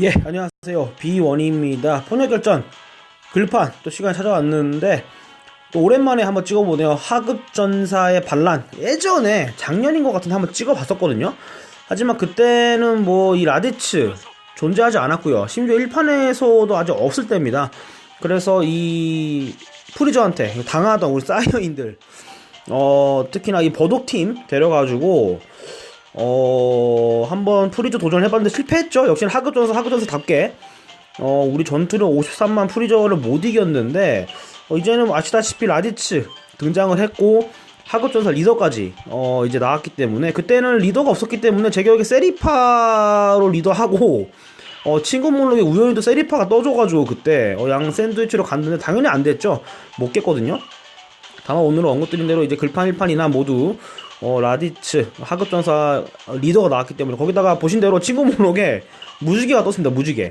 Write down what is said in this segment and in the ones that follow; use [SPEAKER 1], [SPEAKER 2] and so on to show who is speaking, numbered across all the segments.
[SPEAKER 1] 예, 안녕하세요. 비원입니다. pon역결전 글판 또 시간이 찾아왔는데 또 오랜만에 한번 찍어보네요. 하급전사의 반란. 예전에 작년인 것 같은데 한번 찍어봤었거든요. 하지만 그때는 뭐 이 라디츠 존재하지 않았고요. 심지어 1판에서도 아직 없을 때입니다. 그래서 이 프리저한테 당하던 우리 사이어인들 어 특히나 이 버독팀 데려가지고 어, 한번 프리저 도전을 해봤는데 실패했죠. 역시나 하급 전사, 하급 전사답게. 어, 우리 전투력 53만 프리저를 못 이겼는데, 어, 이제는 아시다시피 라디츠 등장을 했고, 하급 전사 리더까지, 어, 이제 나왔기 때문에, 그때는 리더가 없었기 때문에, 제 기억에 세리파로 리더하고, 어, 친구 목록에 우연히도 세리파가 떠줘가지고, 그때, 어, 양 샌드위치로 갔는데, 당연히 안 됐죠. 못 깼거든요. 다만 오늘은 언급드린 대로 이제 글판 1판이나 모두 어, 라디츠 하급 전사 리더가 나왔기 때문에 거기다가 보신 대로 친구 목록에 무지개가 떴습니다 무지개.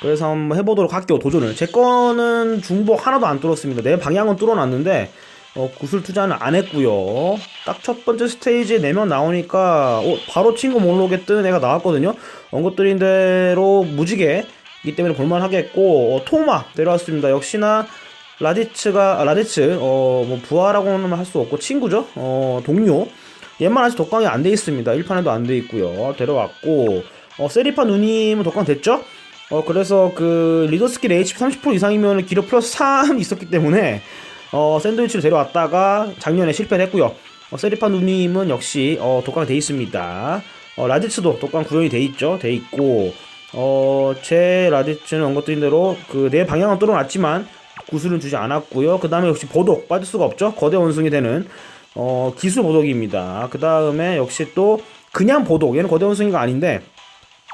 [SPEAKER 1] 그래서 한번 해보도록 할게요 도전을. 제 거는 중복 하나도 안 뚫었습니다. 내 방향은 뚫어놨는데 어, 구슬 투자는 안 했고요. 딱 첫 번째 스테이지에 4명 나오니까 어, 바로 친구 목록에 뜨는 애가 나왔거든요. 언급드린 대로 무지개이기 때문에 볼만하겠고 어, 토마 데려왔습니다. 역시나 라디츠가 아, 라디츠 어 뭐 부하라고는 할 수 없고 친구죠? 어 동료 얘만 아직 독강이 안 돼 있습니다. 1판에도 안 돼 있고요. 데려왔고 어 세리파 누님은 독강 됐죠? 어 그래서 그 리더 스킬 HP 30% 이상이면 기력 플러스 3 있었기 때문에 어 샌드위치를 데려왔다가 작년에 실패를 했고요. 어, 세리파 누님은 역시 어 독강 돼 있습니다. 어 라디츠도 독강 구현이 돼 있죠? 돼 있고 어 제 라디츠는 언급드린 대로 그 내 방향은 뚫어놨지만 구슬은 주지 않았고요. 그 다음에 역시 보독 빠질 수가 없죠. 거대 원숭이 되는 어, 기술 보독입니다. 그 다음에 역시 또 그냥 보독 얘는 거대 원숭이가 아닌데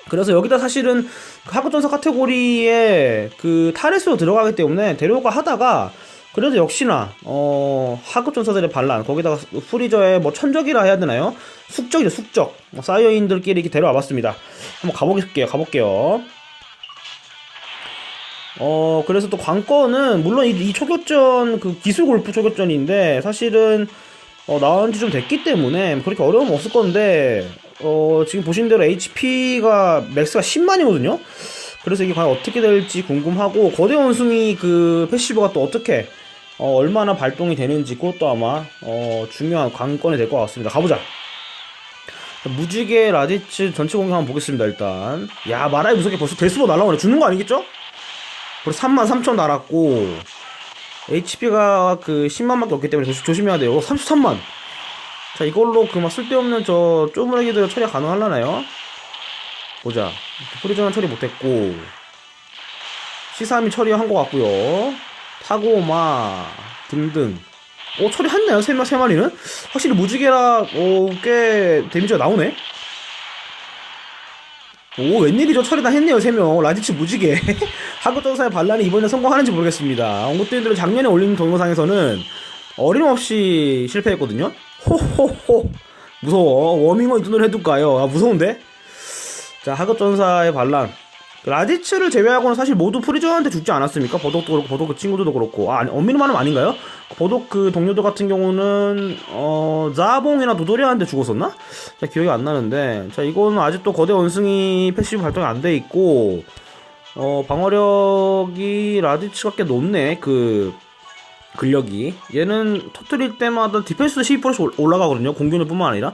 [SPEAKER 1] 그래서 여기다 사실은 하급전사 카테고리에 그 타레스로 들어가기 때문에 데려가 하다가 그래도 역시나 어 하급전사들의 반란 거기다가 프리저의 뭐 천적이라 해야 되나요? 숙적이죠 숙적 뭐 사이어인들끼리 이렇게 데려와 봤습니다. 한번 가보겠게요 가볼게요. 어, 그래서 또 관건은, 물론 이, 이 초교전, 그 기술 골프 초교전인데, 사실은, 어, 나온 지 좀 됐기 때문에, 그렇게 어려움 없을 건데, 어, 지금 보신 대로 HP가, 맥스가 10만이거든요? 그래서 이게 과연 어떻게 될지 궁금하고, 거대 원숭이 그 패시브가 또 어떻게, 어, 얼마나 발동이 되는지, 그것도 아마, 어, 중요한 관건이 될 것 같습니다. 가보자! 무지개 라디츠 전체 공격 한번 보겠습니다, 일단. 야, 마라이 무섭게 벌써 데스로 날라오네. 죽는 거 아니겠죠? 벌써 3만 3천 달았고 HP가 그 10만밖에 없기 때문에 조심, 조심해야 돼요. 어, 33만. 자 이걸로 그 막 쓸데없는 저 쪼무레기들 처리 가능할라나요? 보자. 프리전은 처리 못했고 C3이 처리한 것 같고요. 타고마 등등. 어 처리했네요. 세, 마- 세 마리는 확실히 무지개라 어, 꽤 데미지가 나오네. 오 웬일이죠? 처리 다 했네요 3명. 라디츠 무지개. 하급전사의 반란이 이번에 성공하는지 모르겠습니다. 언급드린 대로 작년에 올린 동영상에서는 어림없이 실패했거든요. 호호호. 무서워. 워밍어 이 눈을 해둘까요? 아 무서운데? 자 하급전사의 반란 라디츠를 제외하고는 사실 모두 프리저한테 죽지 않았습니까? 버독도 그렇고 버독 그 친구들도 그렇고 아 엄밀히 말하면 아닌가요? 버독 그 동료들 같은 경우는 어 자봉이나 도도리한테 죽었었나? 자 기억이 안 나는데 자 이거는 아직도 거대 원숭이 패시브 발동이 안 돼 있고 어 방어력이 라디츠가 꽤 높네 그 근력이 얘는 터트릴 때마다 디펜스도 12%씩 올- 올라가거든요 공격력뿐만 아니라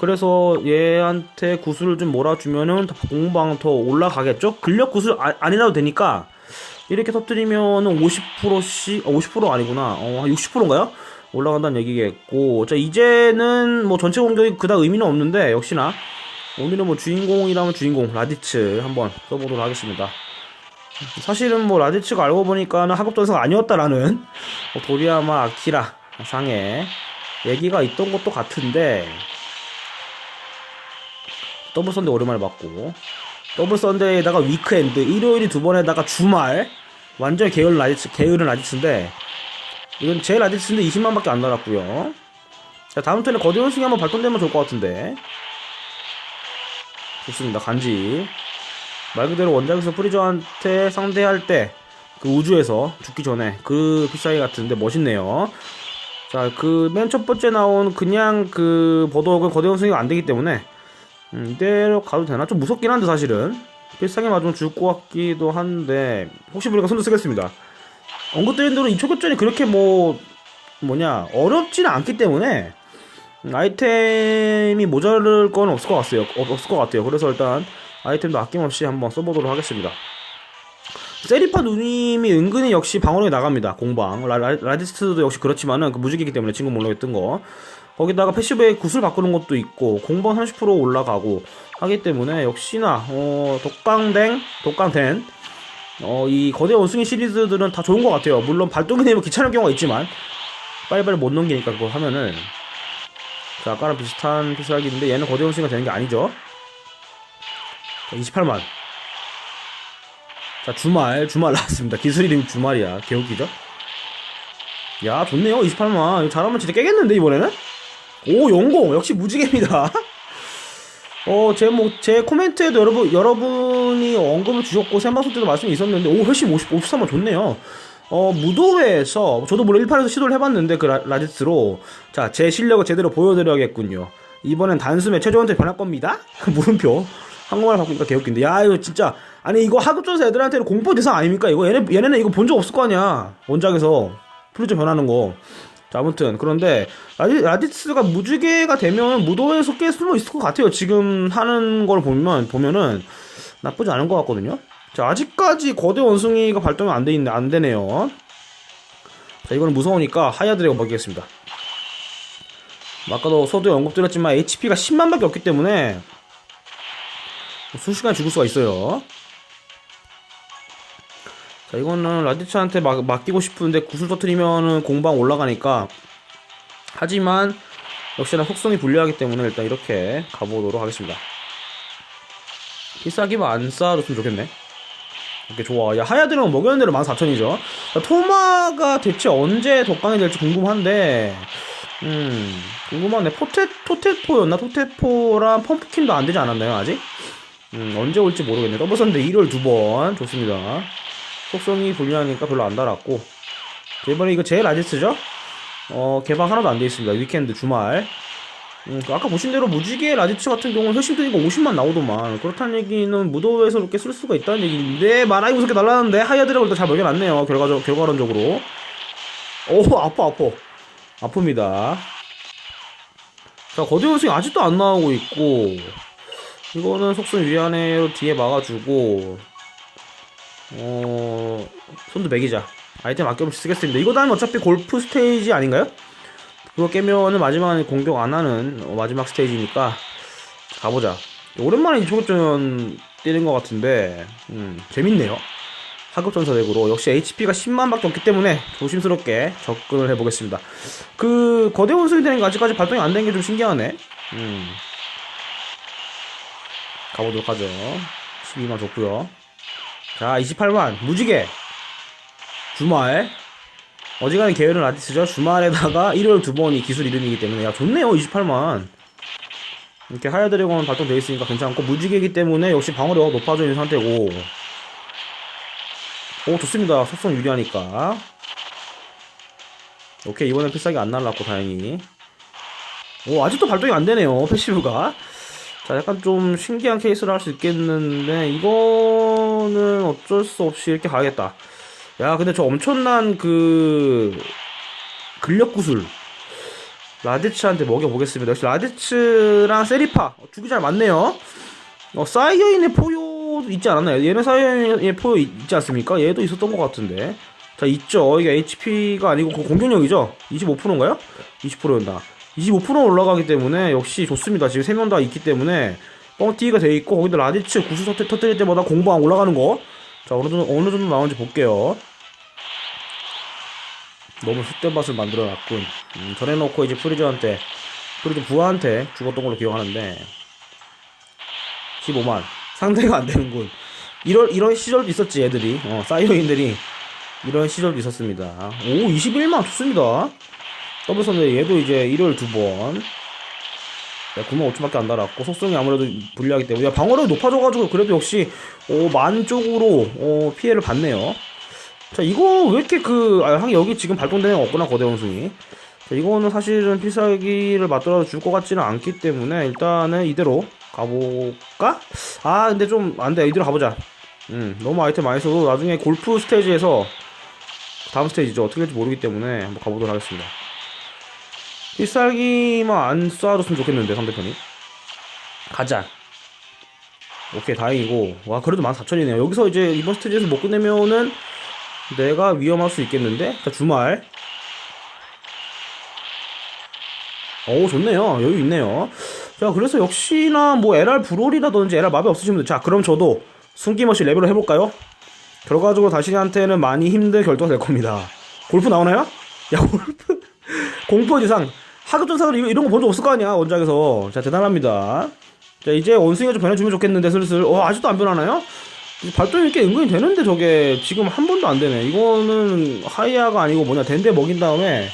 [SPEAKER 1] 그래서 얘한테 구슬을 좀 몰아주면은 더 공방 더 올라가겠죠? 근력 구슬 아, 아니라도 되니까 이렇게 터트리면은 50%씩 어, 50% 아니구나. 어, 한 60%인가요? 올라간다는 얘기겠고. 자 이제는 뭐 전체 공격이 그닥 의미는 없는데 역시나 오늘은 뭐 주인공이라면 주인공 라디츠 한번 써보도록 하겠습니다. 사실은 뭐 라디츠가 알고 보니까는 하급전사가 아니었다라는 뭐 도리야마 아키라 상의 얘기가 있던 것도 같은데 더블 선데 오랜만에 봤고 더블 선데에다가 위크엔드 일요일이 두 번에다가 주말 완전 게으른 라디츠 게으른 라디츠인데 이건 제 라디츠인데 20만밖에 안 달았고요. 자 다음 턴에 거대 원숭이 한번 발동되면 좋을 것 같은데. 좋습니다 간지. 말 그대로 원작에서 프리저한테 상대할 때 그 우주에서 죽기 전에 그 피사이 같은데 멋있네요. 자, 그 맨 첫 번째 나온 그냥 그 버덕은 거대 원숭이가 안 되기 때문에 음, 이대로 가도 되나? 좀 무섭긴 한데 사실은 필살기 맞으면 죽을 것 같기도 한데 혹시 모르니까 손도 쓰겠습니다. 언급드린 대로 이 초격전이 그렇게 뭐 뭐냐 어렵지는 않기 때문에 아이템이 모자랄 건 없을 것 같아요. 없- 없을 것 같아요. 그래서 일단 아이템도 아낌없이 한번 써보도록 하겠습니다. 세리파 누님이 은근히 역시 방어력이 나갑니다. 공방. 라, 라, 라디스트도 역시 그렇지만은 그 무지개이기 때문에 친구 몰락에 뜬 거. 거기다가 패시브에 구슬 바꾸는 것도 있고 공방 30% 올라가고 하기 때문에 역시나 어, 독강댕, 독강된 어, 이 거대 원숭이 시리즈들은 다 좋은 것 같아요. 물론 발동이 되면 귀찮은 경우가 있지만 빨리빨리 못 넘기니까 그거 하면은 자 아까랑 비슷한 필살기인데 얘는 거대 원숭이가 되는 게 아니죠. 자, 28만. 자 주말 주말 나왔습니다. 기술 이름이 주말이야. 개웃기죠? 야 좋네요 28만. 이거 잘하면 진짜 깨겠는데 이번에는? 오 영공 역시 무지개입니다. 어, 제, 뭐, 제 코멘트에도 여러분, 여러분이 언급을 주셨고, 생방송 때도 말씀이 있었는데, 오, 훨씬 50, 53만 좋네요. 어, 무도회에서, 저도 물론 1판에서 시도를 해봤는데, 그 라, 라디스로. 자, 제 실력을 제대로 보여드려야겠군요. 이번엔 단숨에 최저한테 변할 겁니다? 물음표. 한국말 바꾸니까 개웃긴데. 야, 이거 진짜. 아니, 이거 하급전사 애들한테는 공포 대상 아닙니까? 이거 얘네, 얘네는 이거 본 적 없을 거 아니야. 원작에서. 프리즈 변하는 거. 자, 아무튼 그런데 라디, 라디 스가 무지개가 되면 무도에서 꽤 숨어 있을 것 같아요. 지금 하는 걸 보면 보면은 나쁘지 않은 것 같거든요. 자, 아직까지 거대 원숭이가 발동이 안 돼 있네, 안 되네요. 자, 이거는 무서우니까 하야 드래곤 먹이겠습니다. 아까도 서두에 언급드렸지만 HP가 10만밖에 없기 때문에 순식간에 죽을 수가 있어요. 자, 이거는 라디츠한테 막, 맡기고 싶은데 구슬 터트리면은 공방 올라가니까. 하지만, 역시나 속성이 불리하기 때문에 일단 이렇게 가보도록 하겠습니다. 비싸기만 안 쌓아줬으면 좋겠네. 이렇게 좋아. 야, 하야드는 먹여는 대로 14,000이죠. 토마가 대체 언제 독강이 될지 궁금한데, 음, 궁금하네. 포테, 토테포였나? 토테포랑 펌프킨도 안 되지 않았나요, 아직? 음, 언제 올지 모르겠네. 더블 선데 1월 두 번. 좋습니다. 속성이 불리하니까 별로 안 달았고 자, 이번에 이거 제일 아지스죠? 어 개방 하나도 안 돼 있습니다 위켄드 주말. 음, 그 아까 보신 대로 무지개 라디츠 같은 경우는 훨씬 뜨니까 50만 나오더만. 그렇다는 얘기는 무도회에서 이렇게 쓸 수가 있다는 얘기인데 마나이 무섭게 날라는데? 하이아드라고 일단 잘 먹여놨네요 결과적, 결과론적으로. 오 아파 아파. 아픕니다. 자 거대 원숭이 아직도 안 나오고 있고 이거는 속성 위안해로 뒤에 막아주고 어, 손도 매기자. 아이템 아껴없이 쓰겠습니다. 이거 다음에 어차피 골프 스테이지 아닌가요? 그거 깨면은 마지막에 공격 안 하는 어, 마지막 스테이지니까 가보자. 오랜만에 이 초급전 뛰는 것 같은데, 음, 재밌네요. 하급전사 덱으로. 역시 HP가 10만 밖에 없기 때문에 조심스럽게 접근을 해보겠습니다. 그, 거대 원숭이 되는 게 아직까지 발동이 안 된 게 좀 신기하네. 음. 가보도록 하죠. 12만 좋고요 자, 28만 무지개 주말 어지간한 계열은 라디스죠. 주말에다가 일요일 두 번이 기술 이름이기 때문에 야 좋네요. 28만 이렇게 하야 드래곤 발동되어 있으니까 괜찮고 무지개이기 때문에 역시 방어력 높아져 있는 상태고 오 좋습니다. 속성 유리하니까 오케이 이번엔 필살기 안 날랐고 다행히 오 아직도 발동이 안 되네요. 패시브가 자, 약간 좀 신기한 케이스를 할 수 있겠는데, 이거는 어쩔 수 없이 이렇게 가야겠다. 야, 근데 저 엄청난 그, 근력 구슬. 라디츠한테 먹여보겠습니다. 역시 라디츠랑 세리파. 두개잘 맞네요. 어, 사이어인의 포효도 있지 않았나요? 얘는 사이어인의 포효 있- 있지 않습니까? 얘도 있었던 것 같은데. 자, 있죠. 이게 HP가 아니고 그 공격력이죠? 25%인가요? 20%였나? 25% 올라가기 때문에 역시 좋습니다. 지금 3명 다 있기 때문에 뻥튀기가 돼 있고 거기다 라디츠 구슬 터트, 터뜨릴 때마다 공방 올라가는 거. 자, 어느 정도, 어느 정도 나오는지 볼게요. 너무 헛된 맛을 만들어 놨군. 음, 전해놓고 이제 프리저한테, 프리저 부하한테 죽었던 걸로 기억하는데, 15만. 상대가 안 되는군. 이런, 이런 시절도 있었지, 애들이. 어, 사이어인들이. 이런 시절도 있었습니다. 오, 21만 좋습니다. 더블 선데 얘도 이제 일요일 두 번. 야, 9만 5천밖에 안 달았고, 속성이 아무래도 불리하기 때문에. 야, 방어력이 높아져가지고, 그래도 역시, 어, 만 쪽으로, 어, 피해를 받네요. 자, 이거 왜 이렇게 그, 아, 한 여기 지금 발동되는 거 없구나, 거대 원숭이. 자, 이거는 사실은 필살기를 맞더라도 줄 것 같지는 않기 때문에, 일단은 이대로 가볼까? 아 근데 좀 안돼 이대로 가보자 음 너무 아이템 많이 써도 나중에 골프 스테이지에서 다음 스테이지죠 어떻게 될지 모르기 때문에 한번 가보도록 하겠습니다 필살기만 안 쏴줬으면 좋겠는데 상대편이. 가자. 오케이 다행이고. 와 그래도 14,000이네요. 여기서 이제 이번 스테이지에서 못 끝내면은 내가 위험할 수 있겠는데? 자 주말. 오 좋네요. 여유 있네요. 자 그래서 역시나 뭐 LR 브롤이라든지 LR 마비 없으신 분들. 자 그럼 저도 숨김없이 레벨을 해볼까요? 결과적으로 다시한테는 많이 힘든 결도가 될 겁니다. 골프 나오나요? 야 골프. 공포 지상 하급전사들 이런 거 본 적 없을 거 아니야 원작에서. 자 대단합니다. 자 이제 원숭이가 좀 변해주면 좋겠는데 슬슬. 어 아직도 안 변하나요? 발동이 꽤 은근히 되는데 저게. 지금 한 번도 안 되네. 이거는 하이아가 아니고 뭐냐 덴데 먹인 다음에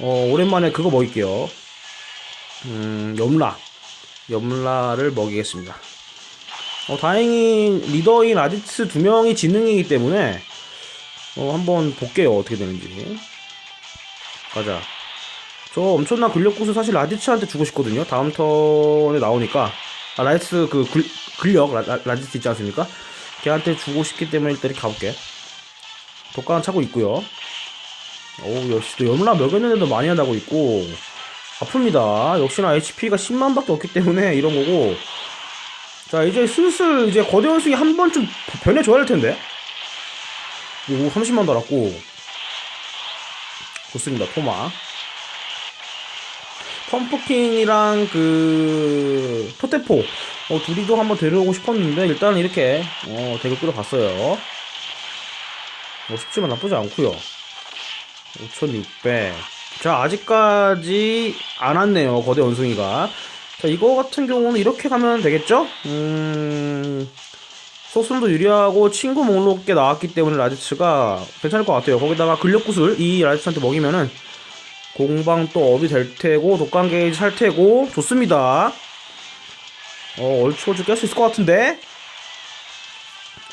[SPEAKER 1] 어 오랜만에 그거 먹일게요. 음 염라. 염라를 먹이겠습니다. 어 다행히 리더인 아디츠 두 명이 지능이기 때문에 어 한번 볼게요. 어떻게 되는지. 가자 저 엄청난 근력구슬 사실 라디츠한테 주고 싶거든요. 다음 턴에 나오니까. 아 라디츠 그 글, 근력 라, 라, 라 디츠 있지 않습니까? 걔한테 주고 싶기 때문에 일단 이렇게 가볼게. 독가는 차고 있고요. 오 역시 또 염라 먹였는데도 많이 한다고 있고. 아픕니다. 역시나 HP가 10만 밖에 없기 때문에 이런 거고. 자 이제 슬슬 이제 거대 원숭이 한 번쯤 변해줘야 할 텐데. 오 30만 달았고. 좋습니다 토마 펌프킹이랑 그 토테포 어, 둘이도 한번 데려오고 싶었는데 일단은 이렇게 어, 덱을 끌어봤어요 뭐 쉽지만 나쁘지 않고요 5600. 자, 아직까지 안 왔네요. 거대 원숭이가. 자, 이거 같은 경우는 이렇게 가면 되겠죠? 음, 소스도 유리하고 친구 목록에 나왔기 때문에 라디츠가 괜찮을 것 같아요. 거기다가 근력 구슬 이 라디츠한테 먹이면은 공방 또 업이 될 테고 독감 게이지 살 테고 좋습니다. 어, 얼추얼추 깰 수 있을 것 같은데?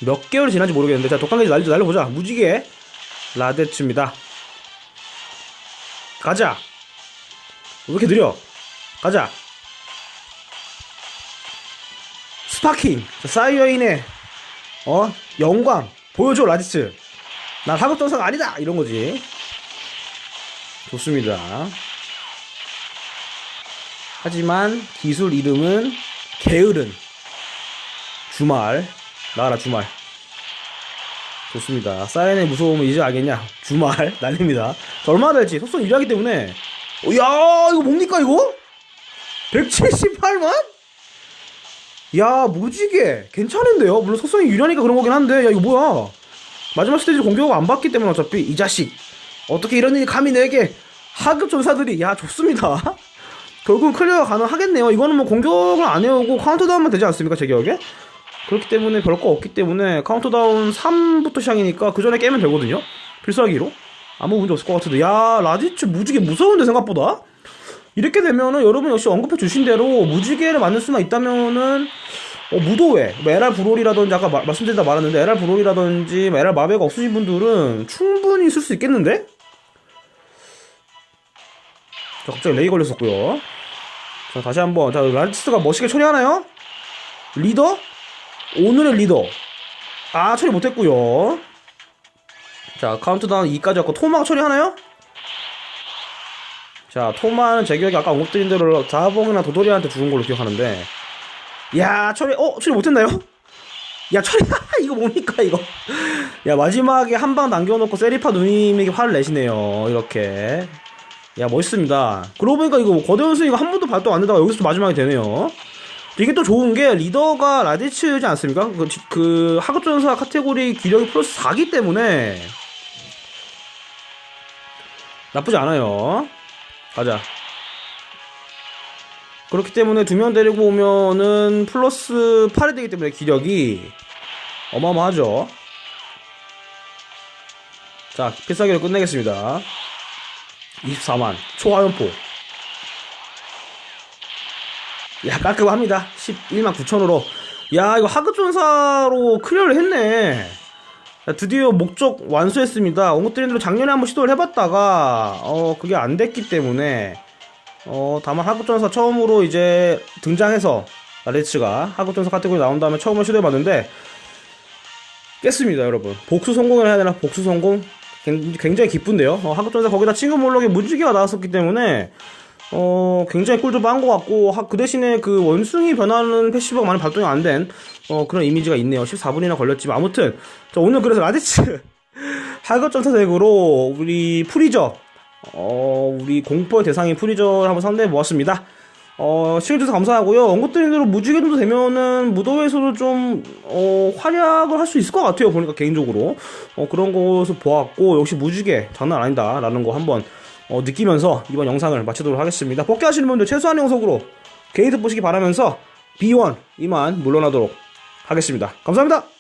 [SPEAKER 1] 몇 개월이 지난지 모르겠는데 자 독감 게이지 날려, 날려보자. 무지개 라데츠입니다. 가자. 왜 이렇게 느려? 가자. 스파킹. 자, 사이어인의 어 영광 보여줘 라디스. 난 하급 전사가 아니다 이런 거지. 좋습니다. 하지만 기술 이름은 게으른 주말 나와라 주말. 좋습니다. 사이렌의 무서움을 이제 알겠냐? 주말 날립니다. 자, 얼마나 될지 속성 유리하기 때문에. 어, 야 이거 뭡니까 이거? 178만? 야 무지개 괜찮은데요? 물론 속성이 유리하니까 그런 거긴 한데 야 이거 뭐야? 마지막 스테이지 공격을 안 받기 때문에 어차피 이 자식 어떻게 이런 일이 감히 내게 하급 전사들이 야 좋습니다. 결국은 클리어가 가능하겠네요. 이거는 뭐 공격을 안 해오고 카운트다운만 되지 않습니까 제 기억에? 그렇기 때문에 별거 없기 때문에 카운트다운 3부터 시작이니까 그 전에 깨면 되거든요. 필살기로. 아무 문제 없을 것 같은데. 야, 라디츠 무지개 무서운데 생각보다? 이렇게 되면은 여러분 역시 언급해 주신 대로 무지개를 만들 수만 있다면은 어, 무도회, 뭐 LR 브롤이라든지 아까 마- 말씀드리다 말았는데 LR 브롤이라든지 뭐 LR 마베가 없으신 분들은 충분히 쓸 수 있겠는데? 자, 갑자기 레이 걸렸었고요. 자, 다시 한번. 자, 라디스가 멋있게 처리하나요? 리더? 오늘의 리더. 아, 처리 못했고요. 자, 카운트다운 2까지 왔고, 토마가 처리하나요? 자, 토마는 제 기억에 아까 언급드린 대로 자봉이나 도도리한테 죽은 걸로 기억하는데. 야, 처리, 어, 처리 못했나요? 야, 처리, 이거 뭡니까, 이거. 야, 마지막에 한 방 남겨놓고 세리파 누님에게 화를 내시네요. 이렇게. 야, 멋있습니다. 그러고 보니까 이거 거대 원숭이가 한 번도 발동 안 되다가 여기서 또 마지막에 되네요. 이게 또 좋은 게 리더가 라디츠지 않습니까? 그, 지- 그 하급 전사 카테고리 기력이 플러스 4기 때문에 나쁘지 않아요. 가자. 그렇기 때문에 두 명 데리고 오면은 플러스 8이 되기 때문에 기력이 어마어마하죠. 자, 필살기로 끝내겠습니다. 24만. 초화염포. 야 깔끔합니다. 11만 9천으로. 야 이거 하급전사로 클리어를 했네. 자, 드디어 목적 완수했습니다. 언급드린 대로 작년에 한번 시도를 해봤다가 어 그게 안 됐기 때문에 어 다만 하급전사 처음으로 이제 등장해서 라데츠가 하급전사 카테고리 나온 다음에 처음으로 시도해봤는데 깼습니다 여러분. 복수 성공을 해야 되나? 복수 성공 굉- 굉장히 기쁜데요 어, 하급전사 거기다 친구 몰록에 무지개가 나왔었기 때문에 어, 굉장히 꿀도 빠은 것 같고, 하- 그 대신에 그 원숭이 변하는 패시브가 많이 발동이 안 된, 어, 그런 이미지가 있네요. 14분이나 걸렸지만. 아무튼, 자, 오늘 그래서 라데츠, 하급전사 덱으로, 우리 프리저, 어, 우리 공포의 대상인 프리저 한번 상대해 보았습니다. 어, 시청해주셔서 감사하고요. 언급드린 대로 무지개 정도 되면은 무도회에서도 좀, 어, 활약을 할 수 있을 것 같아요. 보니까 개인적으로. 어, 그런 것을 보았고, 역시 무지개 장난 아니다. 라는 거 한번, 어, 느끼면서 이번 영상을 마치도록 하겠습니다. 뽑기 하시는 분들 최소한 영속으로 게이트 보시기 바라면서 B1 이만 물러나도록 하겠습니다. 감사합니다.